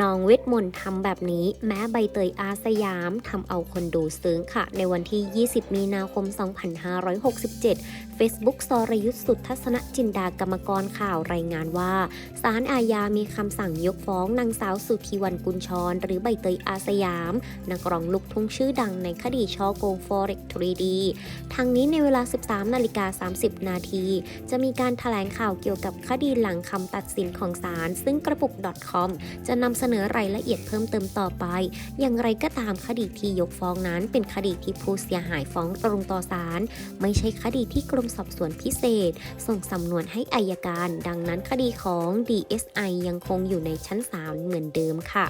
น้องเวทมนต์ทำแบบนี้ แม้ใบเตยอาสยามทำเอาคนดูซึ้งค่ะ ในวันที่ 20 มีนาคม 2567 Facebook สรยุทธสุทธทัศนจินดากรรมกรข่าวรายงานว่าศาลอาญามีคำสั่งยกฟ้องนางสาวสุธีวันกุลชร หรือใบเตยอาสยาม นักร้องลูกทุ่งชื่อดังในคดีช่อโกง Forex 3D ทางนี้ในเวลา 13 นาฬิกา 30 นาที จะมีการถแถลงข่าวเกี่ยวกับคดีหลังคำตัดสินของศาลซึ่งกระปุก .com จะนำำเสนอรายละเอียดเพิ่มเติมต่อไป อย่างไรก็ตามคดีที่ยกฟ้องนั้น เป็นคดีที่ผู้เสียหายฟ้องตรงต่อศาลไม่ใช่คดีที่กรมสอบสวนพิเศษ ส่งสำนวนให้อายการ ดังนั้นคดีของ DSI ยังคงอยู่ในชั้นศาลเหมือนเดิมค่ะ